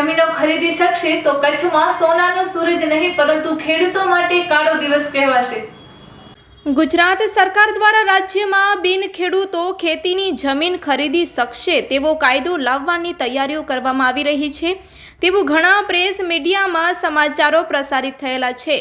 જમીનો ખરીદી શકશે તો કચ્છમાં સોનાનો સૂરજ નહીં, પરંતુ ખેડૂતો માટે કાળો દિવસ કહેવાશે. ગુજરાત સરકાર દ્વારા રાજ્યમાં બિન ખેડૂતો ખેતીની જમીન ખરીદી શકશે તેવો કાયદો લાવવાની તૈયારીઓ કરવામાં આવી રહી છે. તેવું ઘણા પ્રેસ મીડિયામાં સમાચારો પ્રસારિત થયેલા છે,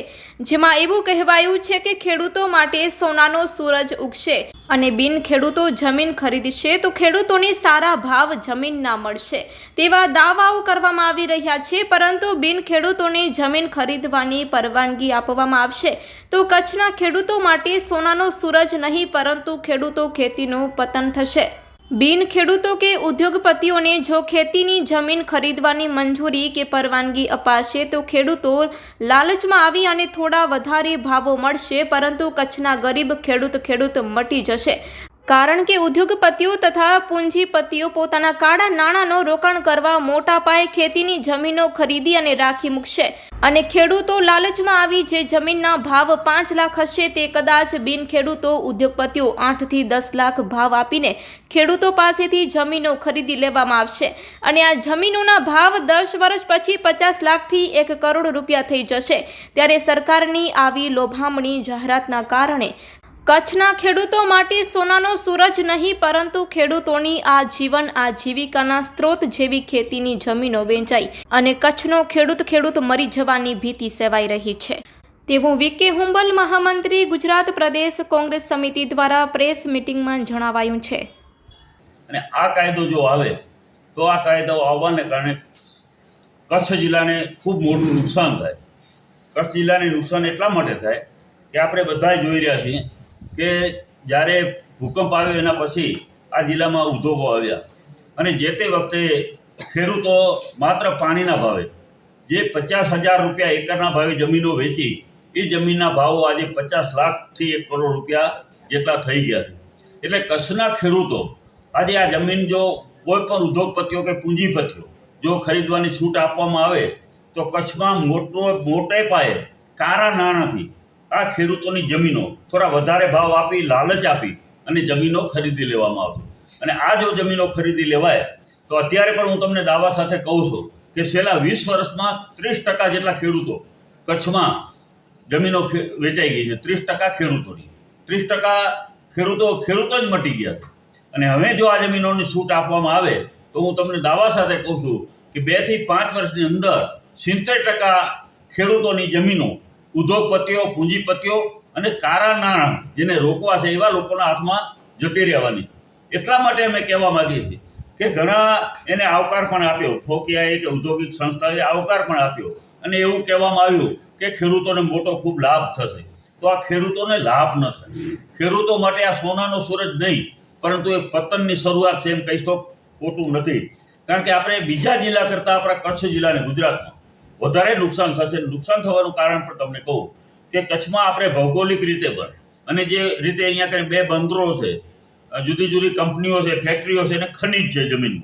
જેમાં એવું કહેવાયું છે કે ખેડૂતો માટે સોનાનો સૂરજ ઉગશે અને બિન ખેડૂતો જમીન ખરીદશે તો ખેડૂતોને સારા ભાવ જમીનના મળશે. તેવા દાવાઓ કરવામાં આવી રહ્યા છે, પરંતુ બિન ખેડૂતોને જમીન ખરીદવાની પરવાનગી આપવામાં આવશે. તો કચ્છના ખેડૂતો માટે સોનાનો સૂરજ નહીં, પરંતુ ખેડૂતો ખેતીનું પતન થશે. બિન ખેડૂતો કે ઉદ્યોગપતિઓને જો ખેતીની જમીન ખરીદવાની મંજૂરી કે પરવાનગી અપાશે, તો ખેડૂતો લાલચમાં આવી અને થોડા વધારે ભાવો મળશે, પરંતુ કચ્છના ગરીબ ખેડૂત ખેડૂત મટી જશે. કારણ કે ઉદ્યોગપતિઓ તથા પૂંજીપતિઓ પોતાના કાળા નાણાંનો રોકાણ કરવા મોટા પાયે ખેતીની જમીનો ખરીદી અને રાખી મૂકશે. અને ખેડૂતો લાલચમાં આવી જે જમીનના ભાવ પાંચ લાખ હશે તે કદાચ બિન ખેડૂતો ઉદ્યોગપતિઓ આઠથી દસ લાખ ભાવ આપીને ખેડૂતો પાસેથી જમીનો ખરીદી લેવામાં આવશે. અને આ જમીનોના ભાવ દસ વર્ષ પછી પચાસ લાખથી એક કરોડ રૂપિયા થઈ જશે. ત્યારે સરકારની આવી લોભામણી જાહેરાતના કારણે કચ્છના ખેડૂતો માટે સોનાનો સૂરજ નહીં, પરંતુ ખેડૂતોની આ જીવન આજીવિકાના સ્ત્રોત જેવી ખેતીની જમીનો વેચાઈ અને કચ્છનો ખેડૂત ખેડૂત મરી જવાની ભીતિ સેવાઈ રહી છે. તેવું વીકે હુંબલ મહામંત્રી ગુજરાત પ્રદેશ કોંગ્રેસ સમિતિ દ્વારા પ્રેસ મિટિંગમાં જણાવાયું છે. અને આ કાયદો જો આવે, તો આ કાયદો આવવાને કારણે કચ્છ જિલ્લાને ખૂબ મોટું નુકસાન થાય. કચ્છ જિલ્લાને નુકસાન એટલા માટે થાય કે આપણે બધા જોઈ રહ્યા છીએ કે જ્યારે ભૂકંપ આવ્યો એના પછી આ જિલ્લામાં ઉદ્યોગો આવ્યા. અને જે તે વખતે ખેડૂતો માત્ર પાણીના ભાવે, જે પચાસ હજાર રૂપિયા એકરના ભાવે જમીનો વેચી, એ જમીનના ભાવો આજે પચાસ લાખથી એક કરોડ રૂપિયા જેટલા થઈ ગયા છે. એટલે કચ્છના ખેડૂતો આજે આ જમીન જો કોઈ પણ ઉદ્યોગપતિઓ કે પૂંજીપતિઓ જો ખરીદવાની છૂટ આપવામાં આવે, તો કચ્છમાં મોટો મોટે પાયે કારા નાણાંથી આ ખેડૂતોની જમીનો થોડા વધારે ભાવ આપી, લાલચ આપી અને જમીનો ખરીદી લેવામાં આવી અને આ જો જમીનો ખરીદી લેવાય, તો અત્યારે પણ હું તમને દાવા સાથે કહું છું કે છેલ્લા વીસ વર્ષમાં ત્રીસ ટકા જેટલા ખેડૂતો કચ્છમાં જમીનો વેચાઈ ગઈ છે. ત્રીસ ટકા ખેડૂતોની. ત્રીસ ટકા ખેડૂતો ખેડૂતો જ મટી ગયા. અને હવે જો આ જમીનોની છૂટ આપવામાં આવે, તો હું તમને દાવા સાથે કહું છું કે બેથી પાંચ વર્ષની અંદર સિત્તેર ટકા ખેડૂતોની જમીનો ઉદ્યોગપતિઓ, પૂંજીપતિઓ અને કારા નાણાં જેને રોકવા છે એવા લોકોના હાથમાં જતી રહેવાની. એટલા માટે અમે કહેવા માગીએ છીએ કે ઘણા એને આવકાર પણ આપ્યો. ફોકિયાએ કે ઔદ્યોગિક સંસ્થાએ આવકાર પણ આપ્યો. અને એવું કહેવામાં આવ્યું કે ખેડૂતોને મોટો ખૂબ લાભ થશે. તો આ ખેડૂતોને લાભ ન થાય. ખેડૂતો માટે આ સોનાનો સૂરજ નહીં, પરંતુ એ પતનની શરૂઆત છે એમ કહીશ તો ખોટું નથી. કારણ કે આપણે બીજા જિલ્લા કરતાં આપણા કચ્છ જિલ્લાને ગુજરાતમાં વધારે નુકસાન થશે. નુકસાન થવાનું કારણ પણ તમને કહું કે કચ્છમાં આપણે ભૌગોલિક રીતે પણ અને જે રીતે અહીંયા કંઈ બે બંદરો છે, જુદી જુદી કંપનીઓ છે, ફેક્ટરીઓ છે અને ખનિજ છે જમીન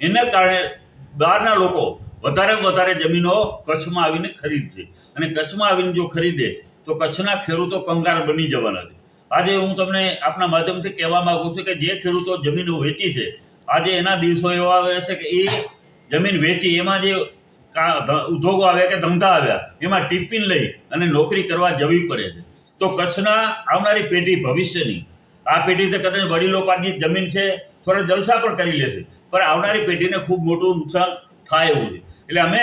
એને કારણે બહારના લોકો વધારે વધારે જમીનો કચ્છમાં આવીને ખરીદશે. અને કચ્છમાં આવીને જો ખરીદે, તો કચ્છના ખેડૂતો કંગાર બની જવાના છે. આજે હું તમને આપના માધ્યમથી કહેવા માંગુ છું કે જે ખેડૂતો જમીનો વેચી છે, આજે એના દિવસો એવા આવે છે કે એ જમીન વેચી, એમાં જે ઉદ્યોગો આવ્યા કે ધંધા આવ્યા, એમાં ટિફિન લઈ અને નોકરી કરવા જવી પડે છે. તો કચ્છના આવનારી પેઢી ભવિષ્યની આ પેઢી તો કદાચ વડીલો પાસેની જમીન છે, થોડા જલસા પણ કરી લેશે પણ આવનારી પેઢીને ખૂબ મોટું નુકસાન થાય એવું છે. એટલે અમે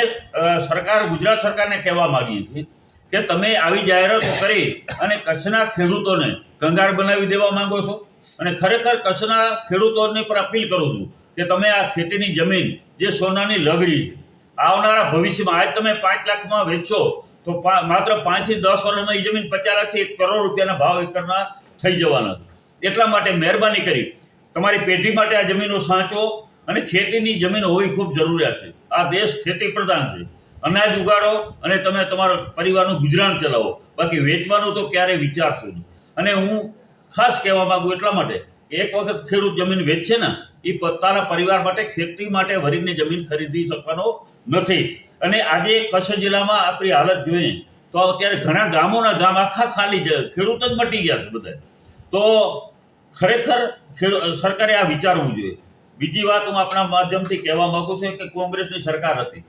સરકાર, ગુજરાત સરકારને કહેવા માંગીએ છીએ કે તમે આવી જાહેરાતો કરી અને કચ્છના ખેડૂતોને કંગાર બનાવી દેવા માંગો છો. અને ખરેખર કચ્છના ખેડૂતોને પણ અપીલ કરું છું કે તમે આ ખેતીની જમીન, જે સોનાની લગરી છે આવનારા ભવિષ્યમાં, આજ તમે પાંચ લાખમાં વેચશો, તો માત્ર પાંચથી દસ વર્ષમાં એ જમીન પચાસ લાખથી એક કરોડ રૂપિયાના ભાવ એકરના થઈ જવાના. એટલા માટે મહેરબાની કરી. તમારી પેઢી માટે આ જમીનો સાચો અને ખેતીની જમીન હોવી ખૂબ જરૂરિયાત છે. આ દેશ ખેતી પ્રધાન છે. અનાજ ઉગાડો અને તમે તમારા પરિવારનું ગુજરાન ચલાવો. બાકી વેચવાનું તો ક્યારેય વિચારશો નહીં. અને હું ખાસ કહેવા માગું એટલા માટે, એક વખત ખેડૂત જમીન વેચશે ને એ પોતાના પરિવાર માટે, ખેતી માટે ભરીને જમીન ખરીદી શકવાનો નથી. અને આજે કચ્છ જિલ્લામાં આપણી હાલત જોઈએ તો અત્યારે ઘણા ગામોના ગામ આખા ખાલી જ ખેડૂત જ મટી ગયા છે બધા તો ખરેખર સરકારે આ વિચારવું જોઈએ. બીજી વાત હું આપણા માધ્યમથી કહેવા માગું છું કે કોંગ્રેસની સરકાર હતી.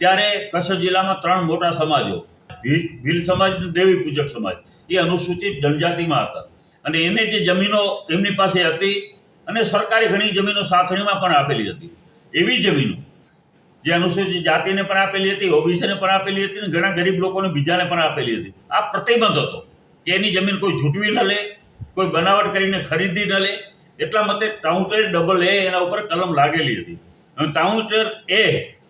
ત્યારે કચ્છ જિલ્લામાં ત્રણ મોટા સમાજો, ભીલ ભીલ સમાજ દેવી પૂજક સમાજ, એ અનુસૂચિત જનજાતિમાં હતા. અને એને જે જમીનો એમની પાસે હતી અને સરકારે ઘણી જમીનો સાથણીમાં પણ આપેલી હતી. એવી જમીનો જે અનુસૂચિત જાતિને પણ આપેલી હતી, ઓબીસીને પણ આપેલી હતી અને ઘણા ગરીબ લોકોને બીજાને પણ આપેલી હતી. આ પ્રતિબંધ હતો કે એની જમીન કોઈ ઝૂંટવી ન લે, કોઈ બનાવટ કરીને ખરીદી ન લે. એટલા માટે ટાઉન્ટર ડબલ એ એના ઉપર કલમ લાગેલી હતી. અને ટાઉન્ટર એ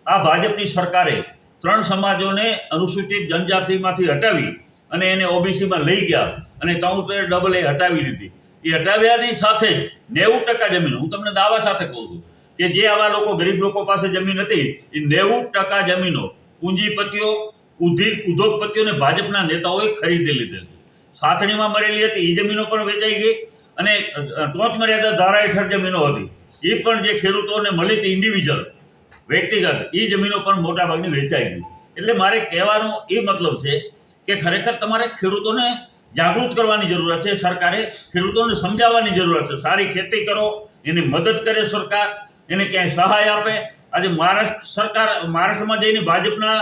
આ ભાજપની સરકારે ત્રણ સમાજોને અનુસૂચિત જનજાતિમાંથી હટાવી અને એને ઓબીસીમાં લઈ ગયા અને ટાઉન્ટર ડબલ એ હટાવી દીધી. એ હટાવ્યાની સાથે નેવું ટકા જમીન, હું તમને દાવા સાથે કહું છું કે જે આવા લોકો ગરીબ લોકો પાસે જમીન હતી, એ નેવું ટકા જમીનો પૂંજીપતિઓ ઉદ્યોગ ઉદ્યોગપતિઓને ભાજપના નેતાઓએ ખરીદી લીધેલી સાથણીમાં મળેલી હતી એ જમીનો પણ વેચાઈ ગઈ અને ટોચ મર્યાદા ધારા હેઠળ જમીનો હતી. એ પણ જે ખેડૂતોને મળી હતી ઇન્ડિવિજ્યુઅલ વ્યક્તિગત એ જમીનો પણ મોટા ભાગની વેચાઈ ગઈ. એટલે મારે કહેવાનો એ મતલબ છે કે ખરેખર તમારે ખેડૂતોને જાગૃત કરવાની જરૂરત છે, સરકારે ખેડૂતોને સમજાવવાની જરૂરત છે. સારી ખેતી કરો, એની મદદ કરે સરકાર એને ક્યાંય સહાય આપે. આજે મહારાષ્ટ્ર સરકાર, મહારાષ્ટ્રમાં જઈને ભાજપના,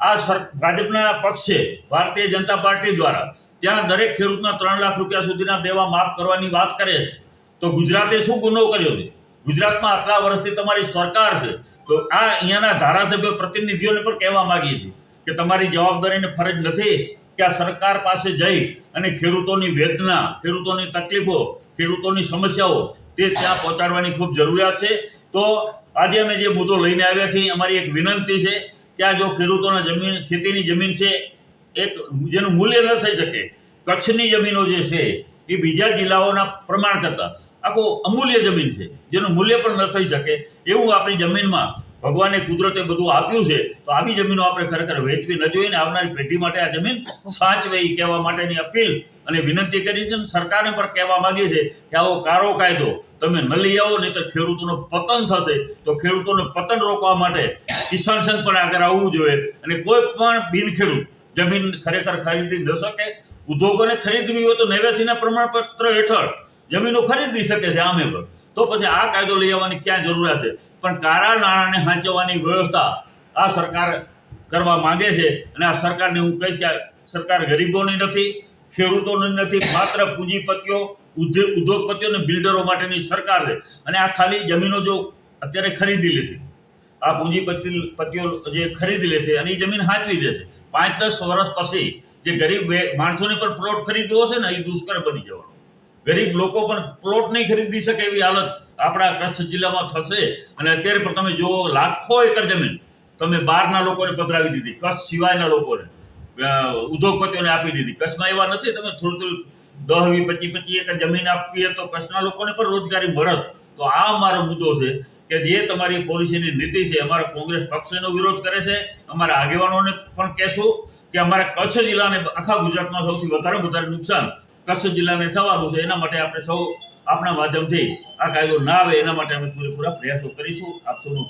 આ સર, ભાજપના પક્ષે ભારતીય જનતા પાર્ટી દ્વારા ત્યાં દરેક ખેડૂતના ત્રણ લાખ રૂપિયા સુધીના દેવા માફ કરવાની વાત કરે છે તો ગુજરાતે શું ગુનો કર્યો છે? ગુજરાતમાં આટલા વર્ષથી તમારી સરકાર છે. તો આ અહીંયાના ધારાસભ્ય પ્રતિનિધિઓને પણ કહેવા માગીએ છીએ કે તમારી જવાબદારીને ફરજ નથી કે આ સરકાર પાસે જઈ અને ખેડૂતોની વેદના, ખેડૂતોની તકલીફો, ખેડૂતોની સમસ્યાઓ તે ત્યાં પહોંચાડવાની ખૂબ જરૂરિયાત છે. તો આજે અમે જે મુદ્દો લઈને આવ્યા છીએ, અમારી એક વિનંતી છે કે આ જો ખેડૂતોના જમીન, ખેતીની જમીન છે, એક જેનું મૂલ્ય ન થઈ શકે, કચ્છની જમીનો જે છે, એ બીજા જિલ્લાઓના પ્રમાણ કરતાં આખું અમૂલ્ય જમીન છે, જેનું મૂલ્ય પણ ન થઈ શકે, એવું આપણી જમીનમાં ભગવાને કુદરતે બધું આપ્યું છે, તો આવી જમીનો આપણે ખરેખર વેચવી ન જોઈએ ને આવનારી પેઢી માટે આ જમીન સાચવે એ કહેવા માટેની અપીલ અને વિનંતી કરી છે સરકારને પણ કહેવા માગીએ છે કે આવો કારો કાયદો તમે ન લઈ આવો, નહીં તો ખેડૂતોનું પતન થશે. તો ખેડૂતોને પતન રોકવા માટે કિસાન સંઘ પણ આગળ આવવું જોઈએ. અને કોઈ પણ બિનખેડૂત જમીન ખરેખર ખરીદી ન શકે. ઉદ્યોગોને ખરીદવી હોય તો નેવ્યાસીના પ્રમાણપત્ર હેઠળ જમીનો ખરીદી શકે છે આમે પણ તો પછી આ કાયદો લઈ આવવાની ક્યાં જરૂરિયાત છે? પણ કાળા નાણાંને હાંચવવાની વ્યવસ્થા આ સરકાર કરવા માંગે છે. અને આ સરકારને હું કહીશ કે સરકાર ગરીબોની નથી, ખેડૂતોની નથી, માત્ર પૂંજીપતિઓ ઉદ્યોગપતિઓ અને બિલ્ડરો માટેની સરકાર છે. અને આ ખાલી જમીનો જો અત્યારે ખરીદી લે છે. આ પૂંજીપતિ પતિઓ જે ખરીદી લે છે અને એ જમીન હાચવી દે છે. પાંચ દસ વર્ષ પછી જે ગરીબ માણસોને પણ પ્લોટ ખરીદવો હશે ને, એ દુષ્કર બની જવાનો. ગરીબ લોકો પણ પ્લોટ નહીં ખરીદી શકે એવી હાલત આપણા કચ્છ જિલ્લામાં થશે. અને અત્યારે પણ તમે જુઓ, લાખો એકર જમીન તમે બહારના લોકોને પધરાવી દીધી. કચ્છ સિવાયના લોકોને ઉદ્યોગપતિઓને આપી દીધી. કચ્છમાં એવા નથી, તમે થોડું થોડું દસ વી પચી પચી એકર જમીન આપીએ તો કચ્છના લોકોને પણ રોજગારી મળત. તો આ અમારો મુદ્દો છે કે જે તમારી પોલિસીની નીતિ છે, અમારા કોંગ્રેસ પક્ષનો વિરોધ કરે છે, અમારા આગેવાનોને પણ કહેશું કે અમારા કચ્છ જિલ્લાને આખા ગુજરાતમાં સૌથી વધારે વધારે નુકસાન કચ્છ જિલ્લાને થવાનું છે. એના માટે આપણે સૌ આપણા માધ્યમથી આ કાયદો ના આવે, એના માટે અમે પૂરેપૂરા પ્રયાસો કરીશું. આપ સૌનો